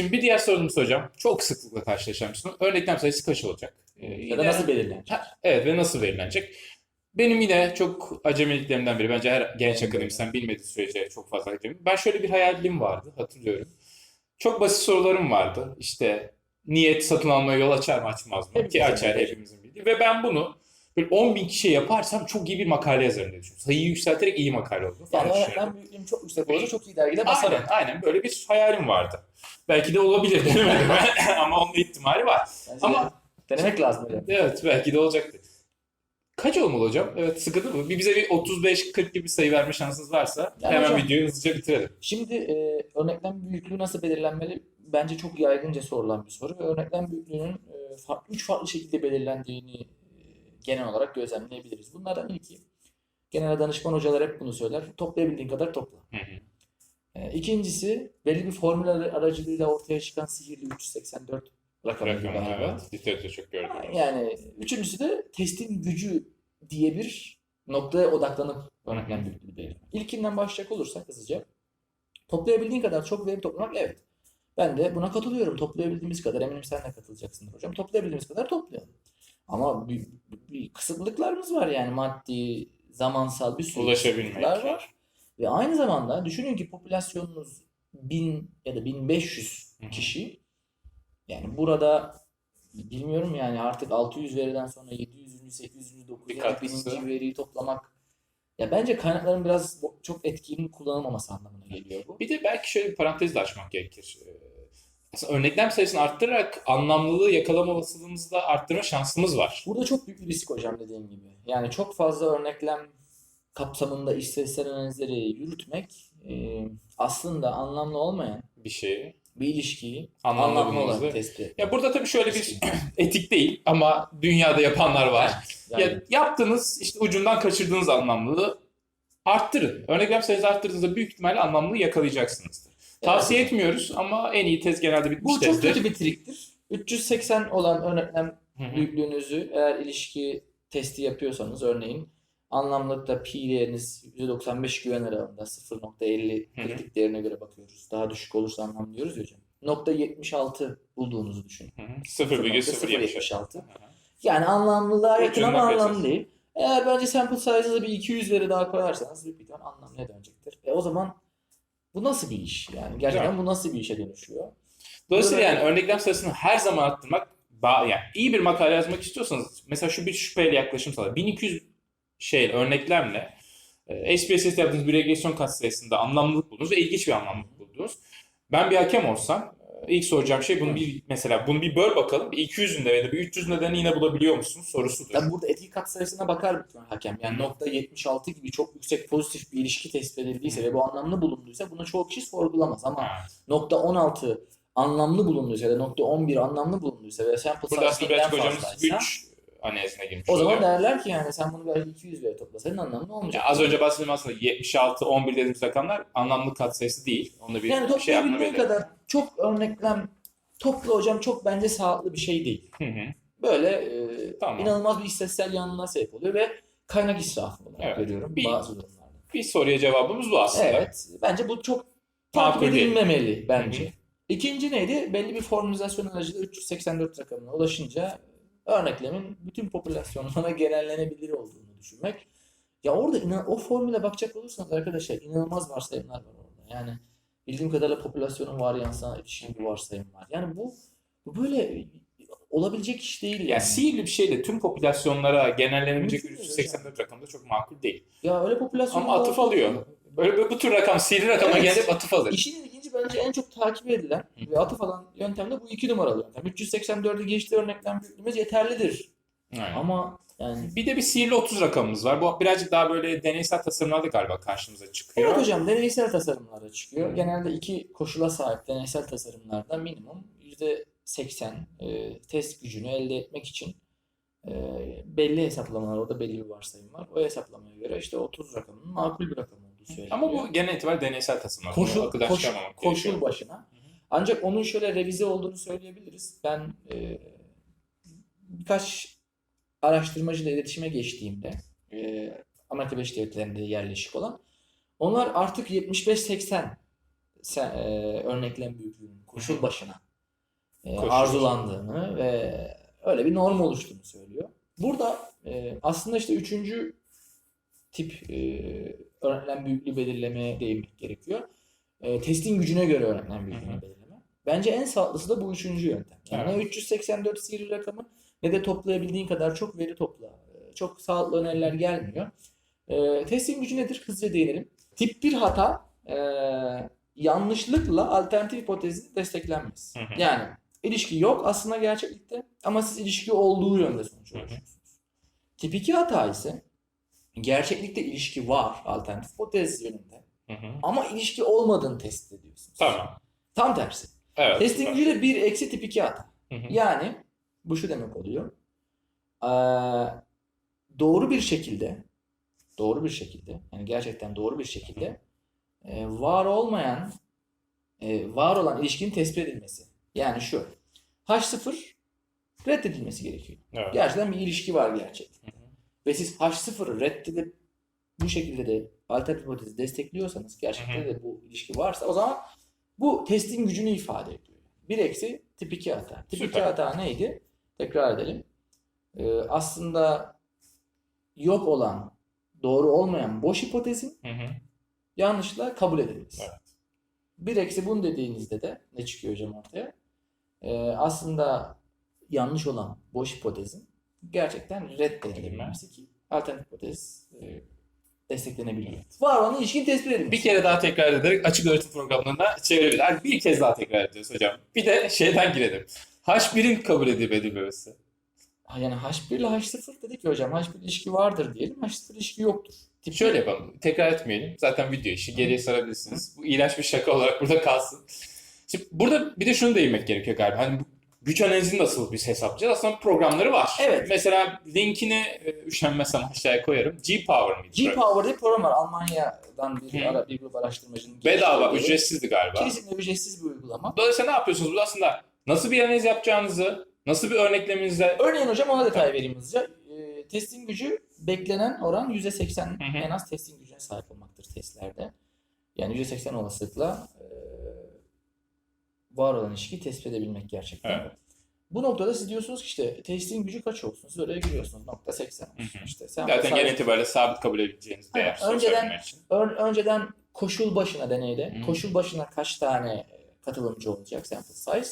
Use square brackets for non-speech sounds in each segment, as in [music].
Şimdi bir diğer sorunumuz hocam. Çok sıklıkla karşılaşmışsın. Örneklem sayısı kaç olacak? Ee, Ya da nasıl belirlenecek? Ha, Evet ve nasıl belirlenecek? Benim yine çok acemiliklerimden biri. Bence her genç akademisyen bilmediği sürece çok fazla acemi. Ben şöyle bir hayalim vardı, hatırlıyorum. Çok basit sorularım vardı. İşte niyet satın almaya yol açar mı açmaz mı? Ki Hepimizin açar hepimizin bildiği. Ve ben bunu böyle 10 bin kişiye yaparsam çok iyi bir makale yazarım diye düşünüyorum. Sayıyı yükselterek iyi makale olur Yani öğretmen büyüklüğüm çok yüksek olursa çok iyi dergide basarım. Aynen, aynen böyle bir hayalim vardı. Belki de olabilir denemedim [laughs] ama onun ihtimali var. Bence Ama- denemek lazım öyle. Evet belki de olacaktı. Kaç olmalı hocam? Evet sıkıntı mı? Bir bize bir 35-40 gibi bir sayı verme şansınız varsa Yani hemen hocam- videoyu hızlıca bitirelim. Şimdi e, örneklem büyüklüğü nasıl belirlenmeli? Bence çok yaygınca sorulan bir soru ve örneklem büyüklüğünün e, farklı, üç farklı şekilde belirlendiğini genel olarak gözlemleyebiliriz. Bunlardan ilki, genel danışman hocalar hep bunu söyler, toplayabildiğin kadar topla. Hı hı. E, ikincisi, belli bir formül ar- aracılığıyla ortaya çıkan sihirli 384 rakamı galiba. evet. Literatürde çok gördüm. Yani üçüncüsü de testin gücü diye bir noktaya odaklanıp örneklem büyüklüğü belirlemek. İlkinden başlayacak olursak hızlıca. Toplayabildiğin kadar çok veri toplamak evet. Ben de buna katılıyorum. Toplayabildiğimiz kadar eminim sen de katılacaksındır hocam. Toplayabildiğimiz kadar toplayalım. Ama bir, bir kısıtlıklarımız var yani maddi, zamansal bir sürü kısıtlıklar var. Ve aynı zamanda düşünün ki popülasyonunuz 1000 ya da 1500 Hı hı. kişi. Yani burada bilmiyorum yani artık 600 veriden sonra 700. 800. 900. Bir katkısı. 1000. veriyi toplamak ya bence kaynakların biraz çok etkin kullanılmaması anlamına geliyor bu. Bir de belki şöyle bir parantez de açmak gerekir. Örneklem sayısını arttırarak anlamlılığı yakalama olasılığımızı da arttırma şansımız var. Burada çok büyük bir risk hocam dediğim gibi. Yani çok fazla örneklem kapsamında istatistik analizleri yürütmek e, aslında anlamlı olmayan Bir şeyi. bir ilişkiyi Anlamlı olarak tespit etmek. Ya burada tabii şöyle bir [clears throat] etik değil ama dünyada yapanlar var. Yani Ya yaptığınız işte ucundan kaçırdığınız anlamlılığı arttırın. Örneklem sayınızı arttırdığınızda büyük ihtimalle anlamlılığı yakalayacaksınızdır. Tavsiye etmiyoruz ama en iyi tez genelde bitmiş Bu çok tezdir. kötü bir triktir. 380 olan hı. büyüklüğünüzü eğer ilişki testi yapıyorsanız örneğin anlamlılıkta pi değeriniz %95 güven aralığında 0.50 Hı hı. kritik değerine göre bakıyoruz. Daha düşük olursa anlam diyoruz ya hocam. Nokta 76 bulduğunuzu düşünün. Hı hı. 0,076. 0.076. Yani anlamlılığa yakın ama anlamlı değil. Eğer bence sample size'ı bir 200 veri daha koyarsanız büyük bir ihtimal anlamlıya dönecektir. E o zaman bu nasıl bir iş? Yani gerçekten bu nasıl bir işe dönüşüyor? Dolayısıyla yani örneklem sayısını her zaman arttırmak yani iyi bir makale yazmak istiyorsanız mesela şu bir şüpheyle yaklaşım sağlar. 1200 şey örneklemle e, SPSS yaptığınız bir regresyon katsayısında anlamlılık buldunuz ve ilginç bir anlamlılık buldunuz. Ben bir hakem olsam ilk soracağım şey bunu bir mesela bunu bir böl bakalım. Bir 200'ünde ya da bir 300'ünde de yine bulabiliyor musun sorusudur. Tabii burada etki katsayısına bakar ihtimal hakem. Yani Hı. nokta 76 gibi çok yüksek pozitif bir ilişki tespit edildiyse ve bu anlamlı bulunduysa bunu çoğu kişi sorgulamaz ama Ha. nokta 16 anlamlı bulunduysa ya da nokta 11 anlamlı bulunduysa ve sample size aslında hocamız fazlaysa güç analizine girmiş o zaman oluyor. derler ki yani sen bunu belki 200 veri toplasaydın anlamlı olmayacak. Ya az önce bahsettiğim aslında 76, 11 dediğimiz rakamlar anlamlı katsayısı değil. Onu bir yani şey yapma toplayabildiğin kadar çok örneklem topla hocam çok bence sağlıklı bir şey değil. Hı hı. Böyle e, Tamam. inanılmaz bir istatistiksel yanılma sebep oluyor ve kaynak israfı olarak Evet. görüyorum Bir- bazı durumlarda. Bir soruya cevabımız bu aslında. Evet. Bence bu çok takip edilmemeli bence. Hı hı. İkinci neydi? Belli bir formülizasyon aracılığıyla 384 rakamına ulaşınca örneklemin bütün popülasyonlara [laughs] genellenebilir olduğunu düşünmek. Ya orada inan o formüle bakacak olursanız arkadaşlar inanılmaz varsayımlar var orada. Yani bildiğim kadarıyla popülasyonun varyansına ilişkin bir varsayım var. Yani bu bu böyle olabilecek iş değil yani. Yani sihirli bir şeyle tüm popülasyonlara genellenebilecek Mümkün değil 384 rakam da çok makul değil. Ya öyle popülasyon Ama atıf alıyor. Böyle, böyle bu tür rakam, sihirli rakama Evet. gelip atıf alır. İşin bence en çok takip edilen ve atıf alan yöntem de bu iki numaralı yöntem. 384'ü geçti örneklem büyüklüğümüz yeterlidir. Evet. Ama yani Bir de bir sihirli 30 rakamımız var. Bu birazcık daha böyle deneysel tasarımlarda galiba karşımıza çıkıyor. Evet hocam deneysel tasarımlarda çıkıyor. Genelde iki koşula sahip deneysel tasarımlarda minimum %80 e, test gücünü elde etmek için e, belli hesaplamalar orada belli bir varsayım var. O hesaplamaya göre işte 30 rakamının makul bir rakam olduğu söyleniyor. Ama bu genel itibariyle deneysel tasarımlar. Bunu koşul, koşul, koşul başına. Ancak onun şöyle revize olduğunu söyleyebiliriz. Ben e, birkaç araştırmacıyla iletişime geçtiğimde e, Amerika Birleşik Devletleri'nde yerleşik olan onlar artık 75-80 sen, e, örneklem büyüklüğünün koşul başına e, Koşul arzulandığını ve öyle bir norm oluştuğunu söylüyor. Burada e, aslında işte üçüncü tip e, örneklem büyüklüğü belirlemeye değinmek gerekiyor. E, testin gücüne göre örneklem büyüklüğünü belirleme. Bence en sağlıklısı da bu üçüncü yöntem. Yani ne 384 sihirli rakamı ne de toplayabildiğin kadar çok veri topla. E, Çok sağlıklı öneriler gelmiyor. E, testin gücü nedir? Hızlıca değinelim. Tip 1 hata e, yanlışlıkla alternatif hipotezin desteklenmez. Hı hı. Yani ilişki yok aslında gerçeklikte ama siz ilişki olduğu yönde sonuç ulaşıyorsunuz. Tip 2 hata ise gerçeklikte ilişki var alternatif hipotez yönünde Hı hı. ama ilişki olmadığını tespit ediyorsunuz. Tamam. Tam tersi. Evet. Testin gücü de 1 eksi tip 2 hata. Hı hı. Yani bu şu demek oluyor. Ee, doğru bir şekilde doğru bir şekilde yani gerçekten doğru bir şekilde e, var olmayan e, var olan ilişkinin tespit edilmesi. Yani şu. H0 reddedilmesi gerekiyor. Evet. Gerçekten bir ilişki var gerçekten. Ve siz H0'ı reddedip bu şekilde de alternatif hipotezi destekliyorsanız gerçekten de bu ilişki varsa o zaman bu testin gücünü ifade ediyor. 1 eksi tip 2 hata. Tip 2 Süper. hata neydi? Tekrar edelim. Ee, aslında yok olan, doğru olmayan boş hipotezin Hı hı. yanlışla kabul edilmesi. Evet. 1 eksi bunu dediğinizde de ne çıkıyor hocam ortaya? Ee, aslında yanlış olan boş hipotezin gerçekten reddedilebilmesi ki alternatif hipotez e, desteklenebiliyor. Var olan ilişkin tespit edilmesi. Bir kere daha tekrar ederek açık öğretim programlarına çevirebilir. Yani bir kez daha tekrar ediyoruz hocam. Bir de şeyden girelim. H1'in kabul edilip edilmemesi. Ha, Yani H1 ile H0 dedik ki hocam H1 ilişki vardır diyelim. H0 ilişki yoktur. Tip Şöyle yapalım. Tekrar etmeyelim. Zaten video işi geriye sarabilirsiniz. Bu iğrenç bir şaka olarak burada kalsın. Şimdi burada bir de şunu değinmek gerekiyor galiba. Hani bu güç analizini nasıl biz hesaplayacağız? Aslında programları var. Evet. Mesela linkini e, üşenmezsem aşağıya koyarım. G-Power mıydı? G-Power diye program var. Almanya'dan bir, ara, bir grup araştırmacının Bedava, ücretsizdi galiba. Kesinlikle ücretsiz bir uygulama. Dolayısıyla ne yapıyorsunuz? Bu aslında nasıl bir analiz yapacağınızı, nasıl bir örnekleminizle Örneğin hocam ona detay vereyim hızlıca. Ee, testin gücü beklenen oran %80 Hı hı. en az testin gücüne sahip olmaktır testlerde. Yani %80 olasılıkla e, var olan ilişkiyi tespit edebilmek gerçekten. Evet. Bu noktada siz diyorsunuz ki işte testin gücü kaç olsun? Siz oraya giriyorsunuz. Nokta 80 olsun. İşte sen zaten sadece- genel itibariyle sabit kabul edebileceğiniz değer. Önceden-. Ön- önceden koşul başına deneyde, Hı. koşul başına kaç tane e, katılımcı olacak sample size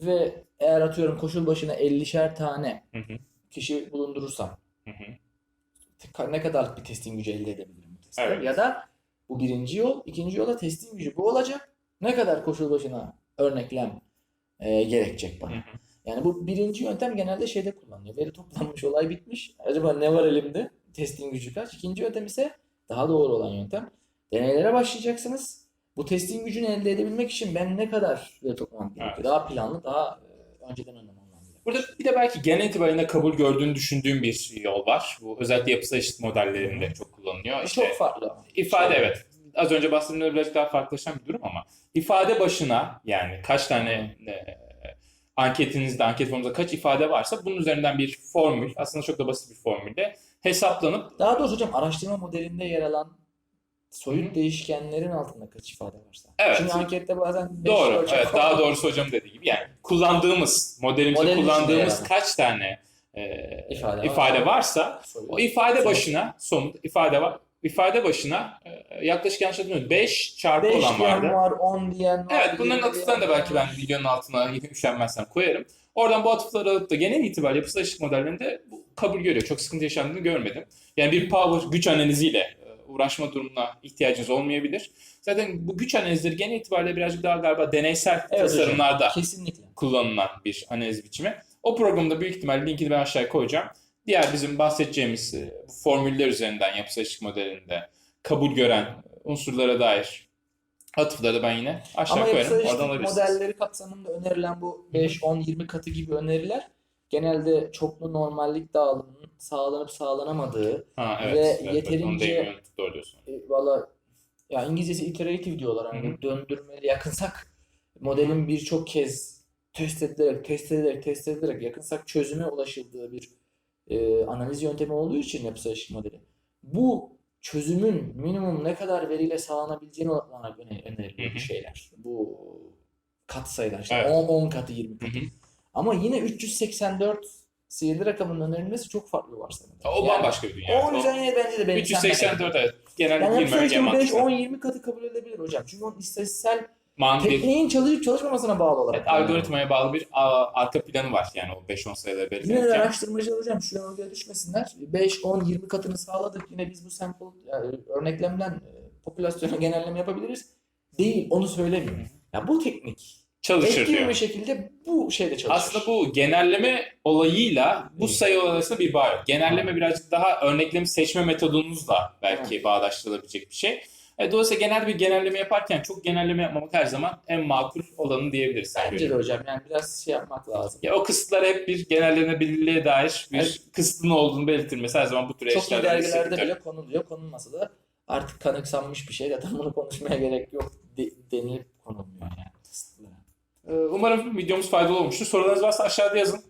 ve eğer atıyorum koşul başına 50'şer tane Hı hı. kişi bulundurursam Hı hı. ne kadarlık bir testin gücü elde edebilirim bu testte? Evet. Ya da bu birinci yol, ikinci yola testin gücü bu olacak. Ne kadar koşul başına örneklem e, gerekecek bana? Yani bu birinci yöntem genelde şeyde kullanılıyor. Veri toplanmış, olay bitmiş. Acaba ne var elimde? Testin gücü kaç? İkinci yöntem ise daha doğru olan yöntem. Deneylere başlayacaksınız. Bu testin gücünü elde edebilmek için ben ne kadar veri toplamam gerekiyor? Evet. Daha planlı, daha e, önceden gerekiyor. Burada bir de belki genel itibariyle kabul gördüğünü düşündüğüm bir yol var. Bu özellikle yapısal eşit modellerinde çok kullanılıyor. İşte çok farklı ifade evet. Az önce bahsettiğimde birazcık daha farklılaşan bir durum ama ifade başına yani kaç tane e, anketinizde, anket formunuzda kaç ifade varsa bunun üzerinden bir formül, aslında çok da basit bir formülle hesaplanıp Daha doğrusu hocam araştırma modelinde yer alan soyut Hı. değişkenlerin altında kaç ifade varsa. Evet. Çünkü ankette bazen doğru, evet var. daha doğrusu hocam dediği gibi yani kullandığımız, modelimizde Modelin kullandığımız kaç tane e, İfade ifade, var. varsa Soyut. O ifade Somut. başına somut ifade var. İfade başına e, yaklaşık yanlış hatırlamıyorum 5 çarpı 5 olan vardı. var, 10 diyen var. Evet bunların 20 atıflarını da belki ben videonun altına üşenmezsem koyarım. Oradan bu atıfları alıp da genel itibariyle yapısal eşitlik modellerinde bu kabul görüyor. Çok sıkıntı yaşandığını görmedim. Yani bir power güç analiziyle e, uğraşma durumuna ihtiyacınız olmayabilir. Zaten bu güç analizleri genel itibariyle birazcık daha galiba deneysel Evet hocam. tasarımlarda Kesinlikle. kullanılan bir analiz biçimi. O programda büyük ihtimal linkini ben aşağıya koyacağım. Diğer bizim bahsedeceğimiz e, bu formüller üzerinden yapısal eşitlik modelinde kabul gören unsurlara dair atıfları da ben yine aşağı Ama yapısal koyarım. Oradan eşitlik alabilirsiniz. modelleri kapsamında önerilen bu 5, 10, 20 katı gibi öneriler genelde çoklu normallik dağılımının sağlanıp sağlanamadığı Ha, evet, ve evet, yeterince- e, valla ya İngilizcesi iterative diyorlar. Hani döndürmeli yakınsak modelin birçok kez test edilerek test edilerek test edilerek yakınsak çözüme ulaşıldığı bir e, analiz yöntemi olduğu için yapısal eşitlik modeli. Bu çözümün minimum ne kadar veriyle öne- öneriliyor Hı hı. şeyler. Bu katsayılar işte Evet. 10, 10 katı 20 Hı katı. hı. Ama yine 384 sihirli rakamının önerilmesi çok farklı bir varsayım. O bambaşka bir dünya. O yüzden yine bence de benim 384 evet. Genelde Yani girmemek yapsa en işte 5, mantıklı. 10, 20 katı kabul edebilir hocam. Çünkü onun istatistiksel Mandil. tekniğin çalışıp çalışmamasına bağlı olarak. Evet, algoritmaya bağlı bir a, arka planı var yani o 5-10 sayıları Yine de araştırmacılar hocam şu yanılgıya düşmesinler. 5, 10, 20 katını sağladık. Yine biz bu sample yani örneklemden e, popülasyona genelleme yapabiliriz. Değil onu söylemiyor. Ya bu teknik Çalışır etkin diyor. bir şekilde bu şeyde çalışır. Aslında bu genelleme olayıyla bu Evet. sayı arasında bir bağ yok. Genelleme birazcık daha örneklemi seçme metodunuzla belki bağdaştırılabilecek bir şey. E, dolayısıyla genel bir genelleme yaparken çok genelleme yapmamak her zaman en makul olanı diyebiliriz. Bence de hocam yani biraz şey yapmak lazım. Ya o kısıtlar hep bir genellenebilirliğe dair bir Evet. kısıtın olduğunu belirtilmesi her zaman bu tür Çok iyi dergilerde bile konuluyor. Konulmasa da artık kanıksanmış bir şey. Zaten bunu konuşmaya gerek yok de, denilip konulmuyor yani. Kısıtlı. Ee, Umarım videomuz faydalı olmuştur. Sorularınız varsa aşağıda yazın.